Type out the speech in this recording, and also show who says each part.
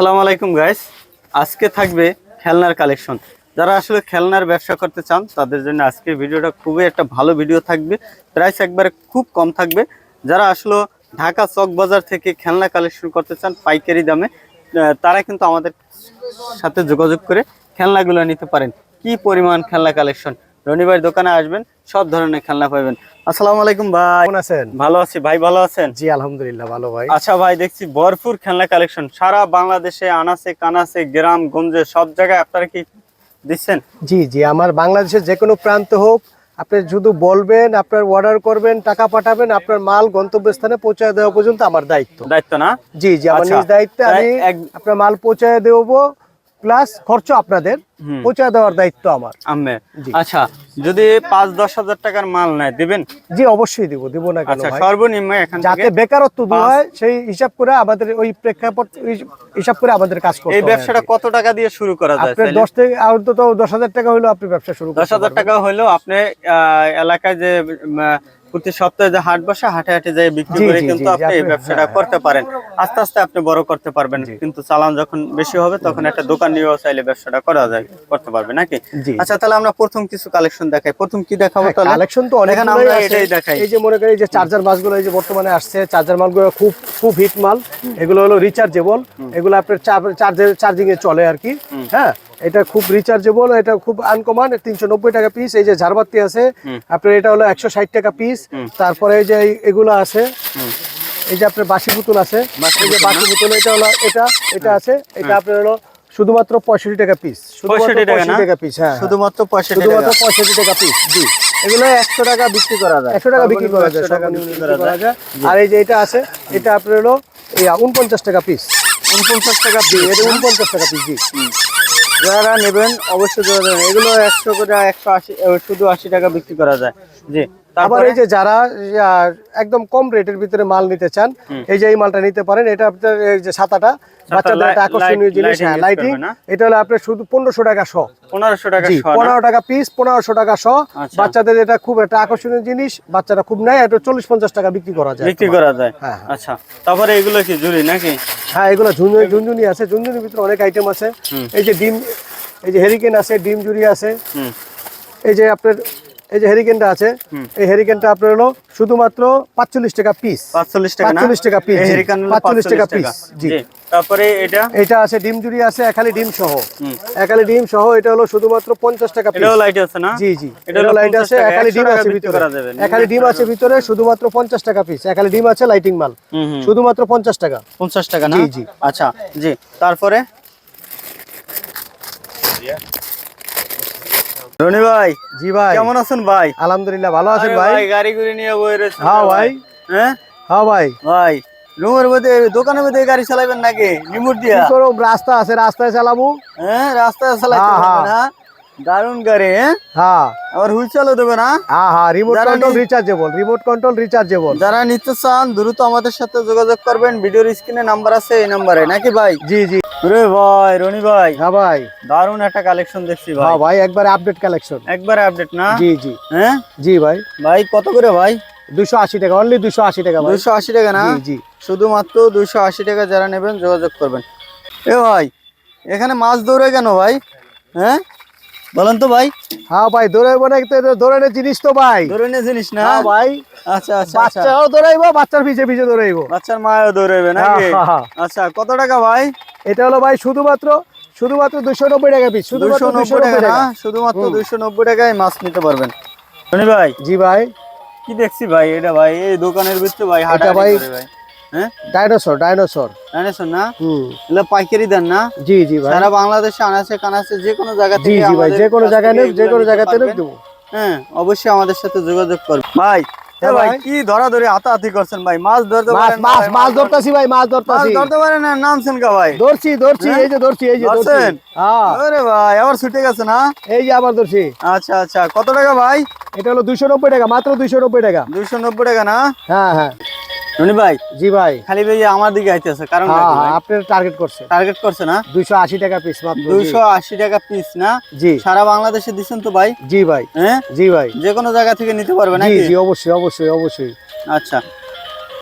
Speaker 1: আসসালামু আলাইকুম গাইস আজকে থাকবে খেলনার কালেকশন যারা আসলে খেলনার ব্যবসা করতে চান, তাদের জন্য আজকের ভিডিওটা খুবই একটা ভালো ভিডিও থাকবে। প্রাইস একবারে খুব কম থাকবে। যারা আসলে ঢাকা চক বাজার থেকে খেলনা কালেকশন করতে চান, পাইকারি দামে তারা কিন্তু আমাদের সাথে যোগাযোগ করে খেলনাগুলো নিতে পারেন। কি পরিমাণ খেলনা কালেকশন রনি ভাইয়ের দোকানে আসবেন সব ধরনের খেলনা পাবেন। আসসালামু আলাইকুম ভাই।
Speaker 2: কেমন আছেন?
Speaker 1: ভালো আছি। ভাই ভালো আছেন?
Speaker 2: জি আলহামদুলিল্লাহ ভালো ভাই।
Speaker 1: আচ্ছা ভাই দেখছি ভরপুর খেলনা কালেকশন সারা বাংলাদেশে আনাসে কানাসে গ্রাম গঞ্জে সব জায়গায় আপনারা কি দিচ্ছেন?
Speaker 2: জি জি আমার বাংলাদেশের যে কোনো প্রান্ত হোক আপনি শুধু বলবেন আপনার অর্ডার করবেন টাকা পাঠাবেন আপনার মাল গন্তব্যস্থানে পৌঁছায় দেওয়া পর্যন্ত আমার দায়িত্ব।
Speaker 1: দায়িত্ব না?
Speaker 2: জি জি আমার
Speaker 1: আচ্ছা,
Speaker 2: নিজ দায়িত্বে আমি আপনার মাল পৌঁছায় দেবো প্লাস খরচ আপনাদের। পৌঁছায় দেওয়ার দায়িত্ব আমার।
Speaker 1: আচ্ছা যদি পাঁচ দশ হাজার টাকার মাল নেয় দিবেন?
Speaker 2: জি অবশ্যই দিব। দিব না কেন
Speaker 1: আচ্ছা সর্বনিম্ন এখান
Speaker 2: যাতে বেকারত্ব দূর হয় সেই হিসাব করে আমাদের ওই প্রেক্ষাপট হিসাব করে আমাদের কাজ করতে
Speaker 1: এই ব্যবসাটা কত টাকা দিয়ে শুরু করা যায়
Speaker 2: আপনার দশ থেকে অন্তত দশ হাজার টাকা হলো আপনি ব্যবসা শুরু
Speaker 1: দশ
Speaker 2: করতে
Speaker 1: হাজার। টাকা হইলেও আপনি এলাকায় যে প্রতি সপ্তাহে যে হাট বসে হাটে হাটে যাই বিক্রি করে কিন্তু আপনি এই ব্যবসাটা
Speaker 2: হ্যাঁ,
Speaker 1: করতে পারেন। আস্তে আস্তে আপনি বড় করতে পারবেন। কিন্তু চালান যখন বেশি হবে তখন একটা দোকান নিয়েও চাইলে ব্যবসাটা করা যায় করতে পারবে নাকি? আচ্ছা তাহলে আমরা প্রথম কিছু কালেকশন দেখাই। প্রথম কি দেখাবো তাহলে?
Speaker 2: কালেকশন তো অনেক
Speaker 1: আমরা এটাই দেখাই।
Speaker 2: এই যে মনে করি যে চার্জার মাছগুলো এই যে বর্তমানে আসছে চার্জার মালগুলো খুব খুব হিট মাল। এগুলো হলো রিচার্জেবল এগুলো আপনার চার্জের চার্জিং এ চলে আর কি। হ্যাঁ? এটা খুব রিচার্জেবল এটা খুব আনকমন তিনশো নব্বই টাকা পিস এই যে ঝাড়বাতি আছে আপনার এটা হলো একশো ষাট টাকা পিস তারপরে এই যে এই- এগুলো আছে এই যে আপনার বাসি পুতুল আছে এই যে বাসি পুতুল এটা হলো এটা এটা আছে এটা আপনার হলো শুধুমাত্র পঁয়ষট্টি টাকা পিস
Speaker 1: টাকা
Speaker 2: পঁয়ষট্টি টাকা পিস হ্যাঁ।
Speaker 1: শুধুমাত্র পঁয়ষট্টি
Speaker 2: শুধুমাত্র
Speaker 1: টাকা
Speaker 2: পঁয়ষট্টি টাকা পিস জি।
Speaker 1: এগুলো একশো টাকা বিক্রি করা যায়।
Speaker 2: একশো টাকা বিক্রি করা যায়
Speaker 1: করা যায়।
Speaker 2: আর এই যে এটা আছে এটা আপনার হলো এই উনপঞ্চাশ টাকা পিস
Speaker 1: উনপঞ্চাশ টাকা piece,
Speaker 2: এটা উনপঞ্চাশ টাকা পিস জি।
Speaker 1: যারা নেবেন অবশ্যই। এগুলো একশো করে একশো আশি শুধু আশি টাকা বিক্রি করা যায় জি
Speaker 2: আবার এই যে যারা একদম কম রেটের ভিতরে মাল নিতে চান এই যে এই মালটা নিতে পারেন এটা আপনার এই যে ছাতাটা বাচ্চাদের একটা আকর্ষণীয় জিনিস হ্যাঁ লাইটিং এটা হলো আপনার শুধু পনেরোশো টাকা শ
Speaker 1: পনেরোশো টাকা?
Speaker 2: পনেরো টাকা পিস পনেরোশো টাকা শ
Speaker 1: আচ্ছা।
Speaker 2: বাচ্চাদের এটা খুব একটা আকর্ষণীয় জিনিস বাচ্চারা খুব নেয় এটা চল্লিশ পঞ্চাশ টাকা বিক্রি করা যায়
Speaker 1: বিক্রি করা যায়
Speaker 2: হ্যাঁ, হ্যাঁ।
Speaker 1: আচ্ছা তারপরে এগুলো কি জুড়ি নাকি
Speaker 2: হ্যাঁ এগুলো ঝুনঝুনি ঝুনঝুনি আছে ঝুনঝুনির ভিতরে অনেক আইটেম আছে। এই যে ডিম এই যে হেরিকেন আছে ডিম জুড়ি আছে। এই যে আপনার এই যে হেরিকেনটা আছে এই হেরিকেনটা আপনার হলো শুধুমাত্র পাঁচচল্লিশ টাকা পিস
Speaker 1: পাঁচচল্লিশ টাকা
Speaker 2: 45 টাকা
Speaker 1: হলো
Speaker 2: 45 টাকা
Speaker 1: 45
Speaker 2: জি।
Speaker 1: তারপরে এটা?
Speaker 2: এটা আছে ডিম জুড়ি আছে একালি ডিম সহ। একালি ডিম সহ এটা হলো শুধুমাত্র পঞ্চাশ টাকা পিস
Speaker 1: এটাও লাইট আছে না?
Speaker 2: জি জি।
Speaker 1: এটা
Speaker 2: লাইট আছে একালি ডিম আছে ভিতরে। একালি ডিম আছে ভিতরে শুধুমাত্র পঞ্চাশ টাকা পিস একালি ডিম আছে লাইটিং মাল। শুধুমাত্র পঞ্চাশ টাকা।
Speaker 1: পঞ্চাশ টাকা না?
Speaker 2: জি, জি।
Speaker 1: আচ্ছা জি। তারপরে? রনি ভাই
Speaker 2: জি ভাই।
Speaker 1: কেমন আছেন ভাই?
Speaker 2: আলহামদুলিল্লাহ ভালো আছেন ভাই?
Speaker 1: গাড়ি নিয়ে বই রয়েছে।
Speaker 2: হ্যাঁ ভাই।
Speaker 1: হ্যাঁ?
Speaker 2: হ্যাঁ ভাই।
Speaker 1: ভাই রুমের মধ্যে দোকানের মধ্যে গাড়ি চালাবেন নাকি? নিমুর দিয়া?
Speaker 2: কি করব রাস্তা আছে রাস্তায় চালাবো।
Speaker 1: হ্যাঁ রাস্তায় চালাইতে
Speaker 2: হ্যাঁ,
Speaker 1: পারবে
Speaker 2: হ্যাঁ।
Speaker 1: না দারুণ গাড়ি হ্যাঁ?
Speaker 2: হ্যাঁ।
Speaker 1: আবার হুইল চালও দেবে না?
Speaker 2: হ্যাঁ হ্যাঁ remote control rechargeable remote control rechargeable
Speaker 1: যারা নিতে চান দ্রুত আমাদের সাথে যোগাযোগ করবেন। ভিডিওর স্ক্রিনে নাম্বার আছে এই নাম্বারে নাকি ভাই?
Speaker 2: জি জি।
Speaker 1: রে ভাই রনি ভাই।
Speaker 2: হ্যাঁ ভাই।
Speaker 1: দারুণ একটা কালেকশন দেখছি ভাই।
Speaker 2: হ্যাঁ ভাই একবারে আপডেট কালেকশন
Speaker 1: একবারে আপডেট না?
Speaker 2: জি জি।
Speaker 1: হ্যাঁ?
Speaker 2: জি ভাই।
Speaker 1: ভাই কত করে ভাই?
Speaker 2: দুশো আশি টাকা অনলি দুশো আশি টাকা ভাই।
Speaker 1: দুইশো আশি টাকা না?
Speaker 2: জি
Speaker 1: শুধুমাত্র দুইশো আশি টাকা যারা নেবেন যোগাযোগ করবেন। এ ভাই এখানে মাছ দৌড়ে কেন ভাই? হ্যাঁ? বলেন তো ভাই।
Speaker 2: হ্যাঁ ভাই দৌড়াইবো না দৌড়ানোর জিনিস তো ভাই।
Speaker 1: দৌড়ে জিনিস না?
Speaker 2: হ্যাঁ ভাই।
Speaker 1: আচ্ছা আচ্ছা আচ্ছা।
Speaker 2: বাচ্চাও দৌড়াইবো বাচ্চার পিছে পিছে দৌড়াইবো
Speaker 1: বাচ্চার নাকি?
Speaker 2: হ্যাঁ, হ্যাঁ।
Speaker 1: আচ্ছা কত টাকা ভাই?
Speaker 2: এটা হলো ভাই শুধুমাত্র শুধুমাত্র দুশো নব্বই টাকা পিস শুধুমাত্র
Speaker 1: দুইশো
Speaker 2: দুশো
Speaker 1: নব্বই টাকা না শুধুমাত্র দুইশো নব্বই টাকায় মাছ নিতে পারবেন। শনি ভাই
Speaker 2: জি ভাই।
Speaker 1: কি দেখছি ভাই এটা ভাই? এই দোকানের ভিতরে ভাই হাটা
Speaker 2: ভাই-
Speaker 1: ভাই। হ্যাঁ?
Speaker 2: Dinosaur dinosaur.
Speaker 1: না?
Speaker 2: হুম।
Speaker 1: এগুলো পাইকারি দেন না?
Speaker 2: জি জি ভাই।
Speaker 1: সারা বাংলাদেশে যে কোনো জায়গা
Speaker 2: জি
Speaker 1: থেকে
Speaker 2: জি ভাই যে কোনো জায়গায়
Speaker 1: থেকে
Speaker 2: নেব যে কোনো জায়গাতে দেবো।
Speaker 1: হ্যাঁ অবশ্যই আমাদের সাথে যোগাযোগ করবেন। ভাই ভাই
Speaker 2: ভাই।
Speaker 1: কি ধরা ধরে হাতাহাতি করছেন ভাই? মাছ ধরতে
Speaker 2: মাছ মাছ
Speaker 1: ভাই,
Speaker 2: মাছ
Speaker 1: ধর-
Speaker 2: ধরতাছি ভাই মাছ
Speaker 1: মাছ
Speaker 2: ধরতাছি
Speaker 1: ধরতে পারেন না নামছেন কা ভাই?
Speaker 2: ধরছি ধরছি
Speaker 1: হ্যাঁ?
Speaker 2: এই যে ধরছি এই যে
Speaker 1: ধরছেন?
Speaker 2: হ্যাঁ।
Speaker 1: আরে ভাই আবার ছুটে গেছে না
Speaker 2: এই যে আবার ধরছি।
Speaker 1: আচ্ছা আচ্ছা। কত টাকা ভাই?
Speaker 2: এটা হলো দুইশো নব্বই টাকা মাত্র দুইশো নব্বই টাকা।
Speaker 1: দুইশো নব্বই টাকা না?
Speaker 2: হ্যাঁ হ্যাঁ।
Speaker 1: রনি ভাই?
Speaker 2: জি ভাই।
Speaker 1: খালি ভাই আমার দিকে আইতেছে কারণ
Speaker 2: হ্যাঁ হ্যাঁ টার্গেট করছে।
Speaker 1: টার্গেট করছে না?
Speaker 2: দুইশো আশি টাকা পিস মাত্র জি।
Speaker 1: দুইশো আশি টাকা পিস না?
Speaker 2: জি।
Speaker 1: সারা বাংলাদেশে দিচ্ছেন তো ভাই?
Speaker 2: জি ভাই।
Speaker 1: হ্যাঁ?
Speaker 2: জি ভাই।
Speaker 1: যে কোনো জায়গা থেকে নিতে পারবে
Speaker 2: জি জি অবশ্যই অবশ্যই অবশ্যই।
Speaker 1: আচ্ছা।